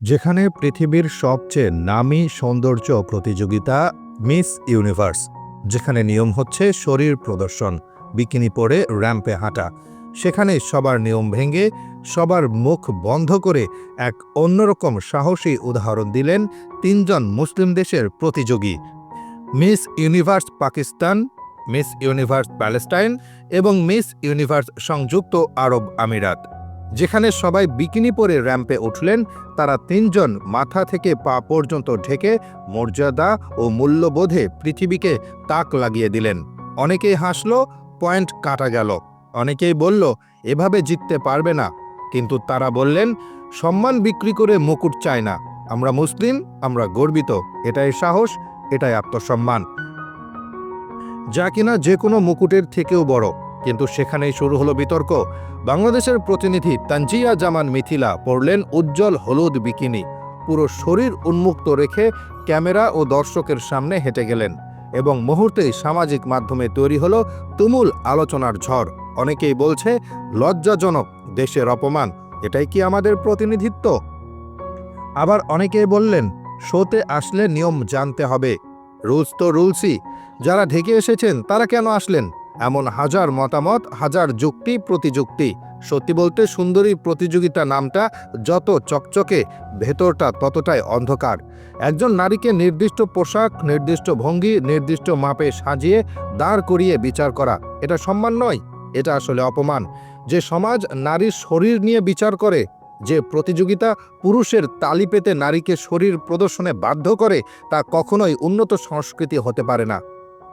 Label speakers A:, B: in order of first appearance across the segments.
A: যেখানে পৃথিবীর সবচেয়ে নামী সৌন্দর্য প্রতিযোগিতা মিস ইউনিভার্স, যেখানে নিয়ম হচ্ছে শরীর প্রদর্শন, বিকিনি পরে র্যাম্পে হাঁটা। সেখানে সবার নিয়ম ভেঙে সবার মুখ বন্ধ করে এক অন্যরকম সাহসী উদাহরণ দিলেন তিনজন মুসলিম দেশের প্রতিযোগী। Miss Universe Pakistan, Miss Universe Palestine এবং মিস ইউনিভার্স সংযুক্ত আরব আমিরাত। যেখানে সবাই বিকিনি পরে র্যাম্পে উঠলেন, তারা তিনজন মাথা থেকে পা পর্যন্ত ঢেকে মর্যাদা ও মূল্যবোধে পৃথিবীকে তাক লাগিয়ে দিলেন। অনেকেই হাসল, পয়েন্ট কাটা গেল। অনেকেই বলল, এভাবে জিততে পারবে না। কিন্তু তারা বললেন, সম্মান বিক্রি করে মুকুট চায় না। আমরা মুসলিম, আমরা গর্বিত। এটাই সাহস, এটাই আত্মসম্মান। যা কিনা যে কোনো মুকুটের থেকেও বড়। কিন্তু সেখানেই শুরু হলো বিতর্ক। বাংলাদেশের প্রতিনিধি তানজিয়া জামান মিথিলা পরলেন উজ্জ্বল হলুদ বিকিনি। পুরো শরীর উন্মুক্ত রেখে ক্যামেরা ও দর্শকের সামনে হেঁটে গেলেন এবং মুহূর্তেই সামাজিক মাধ্যমে তৈরি হলো তুমুল আলোচনার ঝড়। অনেকেই বলছে, লজ্জাজনক, দেশের অপমান, এটাই কি আমাদের প্রতিনিধিত্ব? আবার অনেকেই বললেন, শোতে আসলে নিয়ম জানতে হবে। রুলস তো রুলসই। যারা ঢেকে এসেছেন, তারা কেন আসলেন? এমন হাজার মতামত, হাজার যুক্তি, প্রতিযুক্তি। সত্যি বলতে সুন্দরী প্রতিযোগিতা নামটা যত চকচকে, ভেতরটা ততটাই অন্ধকার। একজন নারীকে নির্দিষ্ট পোশাক, নির্দিষ্ট ভঙ্গি, নির্দিষ্ট মাপে সাজিয়ে দাঁড় করিয়ে বিচার করা, এটা সম্মান নয়, এটা আসলে অপমান। যে সমাজ নারীর শরীর নিয়ে বিচার করে, যে প্রতিযোগিতা পুরুষের তালি পেতে নারীকে শরীর প্রদর্শনে বাধ্য করে, তা কখনোই উন্নত সংস্কৃতি হতে পারে না।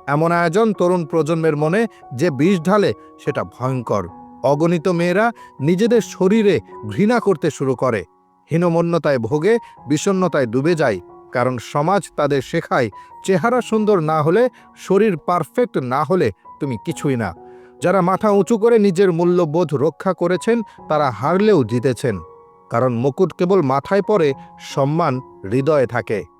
A: এমন আয়োজন তরুণ প্রজন্মের মনে যে বিষ ঢালে সেটা ভয়ঙ্কর। অগণিত মেয়েরা নিজেদের শরীরে ঘৃণা করতে শুরু করে। হীনমন্যতায় ভোগে, বিষণ্ণতায় ডুবে যায়। কারণ সমাজ তাদের শেখায়, চেহারা সুন্দর না হলে, শরীর পারফেক্ট না হলে তুমি কিছুই না। যারা মাথা উঁচু করে নিজের মূল্যবোধ রক্ষা করেছেন, তারা হারলেও জিতেছেন। কারণ মুকুট কেবল মাথায় পরে সম্মান হৃদয়ে থাকে।